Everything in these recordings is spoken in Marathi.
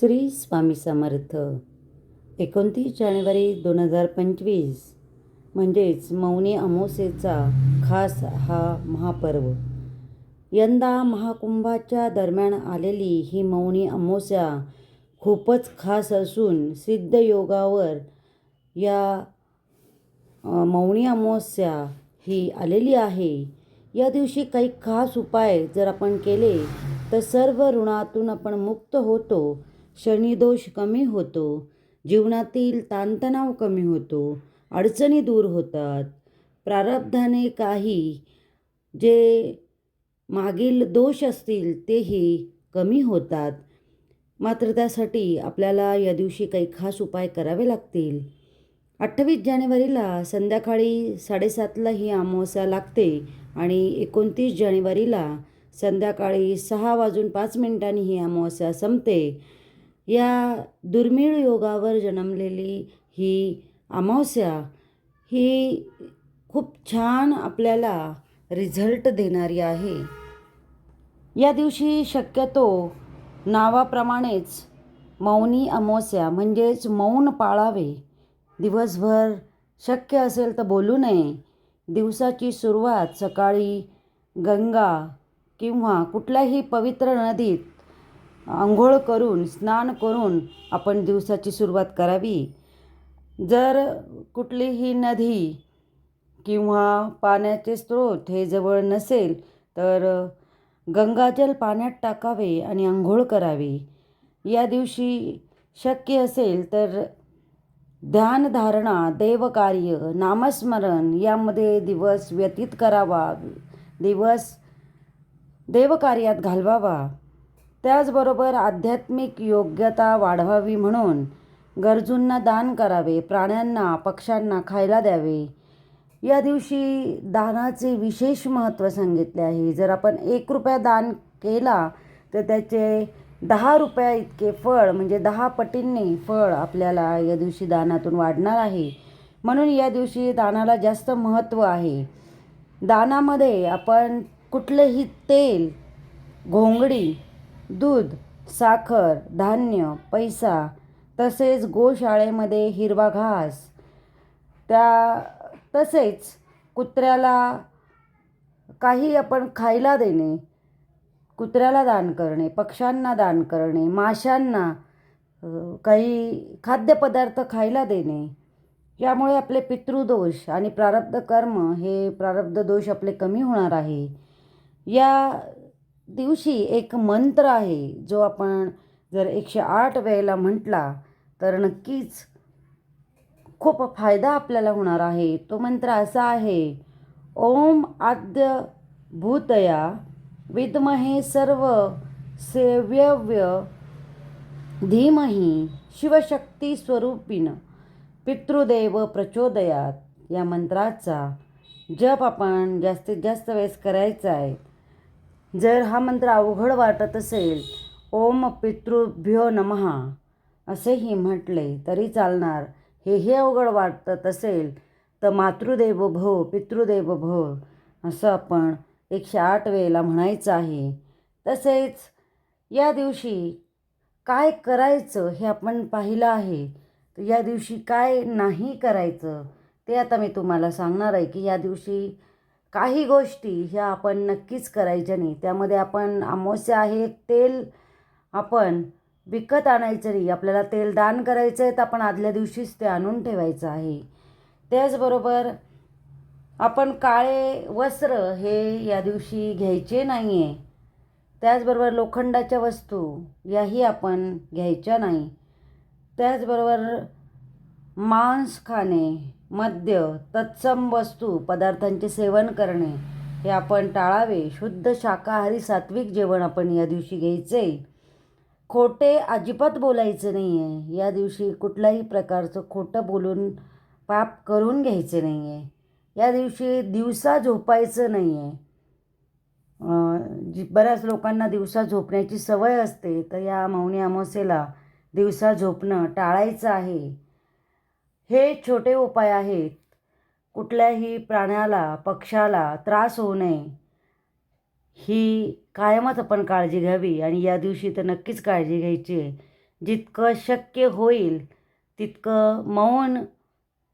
श्री स्वामी समर्थ. एकोणतीस जानेवारी दोन हजार पंचवीस म्हणजेच मौनी अमावस्येचा खास हा महापर्व. यंदा महाकुंभाच्या दरम्यान आलेली ही मौनी अमावस्या खूपच खास असून सिद्धयोगावर या मौनी अमावस्या ही आलेली आहे. या दिवशी काही खास उपाय जर आपण केले तर सर्व ऋणातून आपण मुक्त होतो. शनिदोष कमी होतो. जीवनातील ताणतणाव कमी होतो. अडचणी दूर होतात. प्रारब्धाने काही जे मागील दोष असतील तेही कमी होतात. मात्र त्यासाठी आपल्याला या दिवशी काही खास उपाय करावे लागतील. अठ्ठावीस जानेवारीला संध्याकाळी साडेसातला ही अमावस्या लागते आणि एकोणतीस जानेवारीला संध्याकाळी सहा वाजून पाच मिनिटांनी ही अमावस्या संपते. या दुर्मिळ योगावर जन्मलेली ही अमावस्या ही खूप छान आपल्याला रिझल्ट देणारी आहे. या दिवशी शक्यतो नावाप्रमाणेच मौनी अमावस्या म्हणजेच मौन पाळावे. दिवसभर शक्य असेल तर बोलू नये. दिवसाची सुरुवात सकाळी गंगा किंवा कुठल्याही पवित्र नदीत आंघोळ करून स्नान करून आपण दिवसाची सुरुवात करावी. जर कुठलीही नदी किंवा पाण्याचे स्रोत हे जवळ नसेल तर गंगाजल पाण्यात टाकावे आणि आंघोळ करावी. या दिवशी शक्य असेल तर ध्यानधारणा देवकार्य नामस्मरण यामध्ये दिवस व्यतीत करावा. दिवस देवकार्यात घालवावा. त्याचबरोबर आध्यात्मिक योग्यता वाढवावी म्हणून गरजूंना दान करावे प्राण्यांना पक्ष्यांना खायला द्यावे. या दिवशी दानाचे विशेष महत्त्व सांगितले आहे. जर आपण एक रुपया दान केला तर त्याचे दहा रुपया इतके फळ म्हणजे दहा पटींनी फळ आपल्याला या दिवशी दानातून वाढणार आहे. म्हणून या दिवशी दानाला जास्त महत्त्व आहे. दानामध्ये आपण कुठलेही तेल घोंगडी दूध साखर धान्य पैसा तसेच गोशाळेमध्ये हिरवा घास त्या तसेच कुत्र्याला काही आपण खायला देणे कुत्र्याला दान करणे पक्ष्यांना दान करणे माशांना काही खाद्यपदार्थ खायला देणे यामुळे आपले पितृदोष आणि प्रारब्ध कर्म हे प्रारब्ध दोष आपले कमी होणार आहे. या दिवशी एक मंत्र आहे जो आपण जर एकशे आठ वेळेला म्हटला तर नक्कीच खूप फायदा आपल्याला होणार आहे. तो मंत्र असा आहे ओम आद्य भूतया विद्महे सर्व सेव्यव्य धीमही शिवशक्ती स्वरूपीनं पितृदेव प्रचोदयात. या मंत्राचा जप आपण जास्तीत जास्त वेळेस करायचा आहे. जर हा मंत्र अवघड वाटत असेल ओम पितृभ्यो नमहा असेही म्हटले तरी चालणार. हे हे अवघड वाटत असेल तर मातृदेव भो पितृदेव भो असं आपण एकशे आठ वेळेला म्हणायचं आहे. तसेच या दिवशी काय करायचं हे आपण पाहिलं आहे. तर या दिवशी काय नाही करायचं ते आता मी तुम्हाला सांगणार आहे की या दिवशी काही गोष्टी ह्या आपण नक्कीच करायच्या नाही. त्यामध्ये आपण अमावस्या आहे तेल आपण विकत आणायचं नाही. आपल्याला तेल दान करायचं आहे तर आपण आदल्या दिवशीच ते आणून ठेवायचं आहे. त्याचबरोबर आपण काळे वस्त्र हे या दिवशी घ्यायचे नाही आहे त्याचबरोबर लोखंडाच्या वस्तू याही आपण घ्यायच्या नाही. त्याचबरोबर मांस खाणे मद्य तत्सम वस्तू पदार्थांचे सेवन करणे हे आपण टाळावे. शुद्ध शाकाहारी सात्विक जेवण आपण या दिवशी घ्यायचे. खोटे अजिबात बोलायचं नाही आहे या दिवशी कुठल्याही प्रकारचं खोटं बोलून पाप करून घ्यायचे नाही आहे या दिवशी दिवसा झोपायचं नाही आहे जी बऱ्याच लोकांना दिवसा झोपण्याची सवय असते. तर या मौनी अमावस्येला दिवसा झोपणं टाळायचं आहे. हे छोटे उपाय आहेत कुठल्याही प्राण्याला पक्षाला त्रास होऊ नये. ही कायमच आपण काळजी घ्यावी आणि या दिवशी तर नक्कीच काळजी घ्यायची आहे. जितकं शक्य होईल तितकं मौन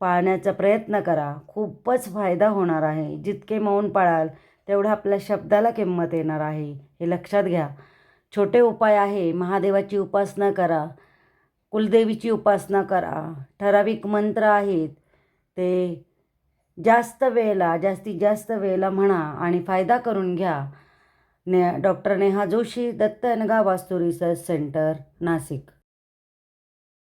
पाळण्याचा प्रयत्न करा. खूपच फायदा होणार आहे. जितके मौन पाळाल तेवढं आपल्या शब्दाला किंमत येणार आहे. हे लक्षात घ्या. छोटे उपाय आहे. महादेवाची उपासना करा. कुलदेवीची उपासना करा. ठराविक मंत्र आहेत. ते जास्त वेळेला जास्तीत जास्त वेळेला म्हणा आणि फायदा करून घ्या. ने डॉक्टर नेहा जोशी दत्त अनगा वास्तू रिसर्च सेंटर नाशिक.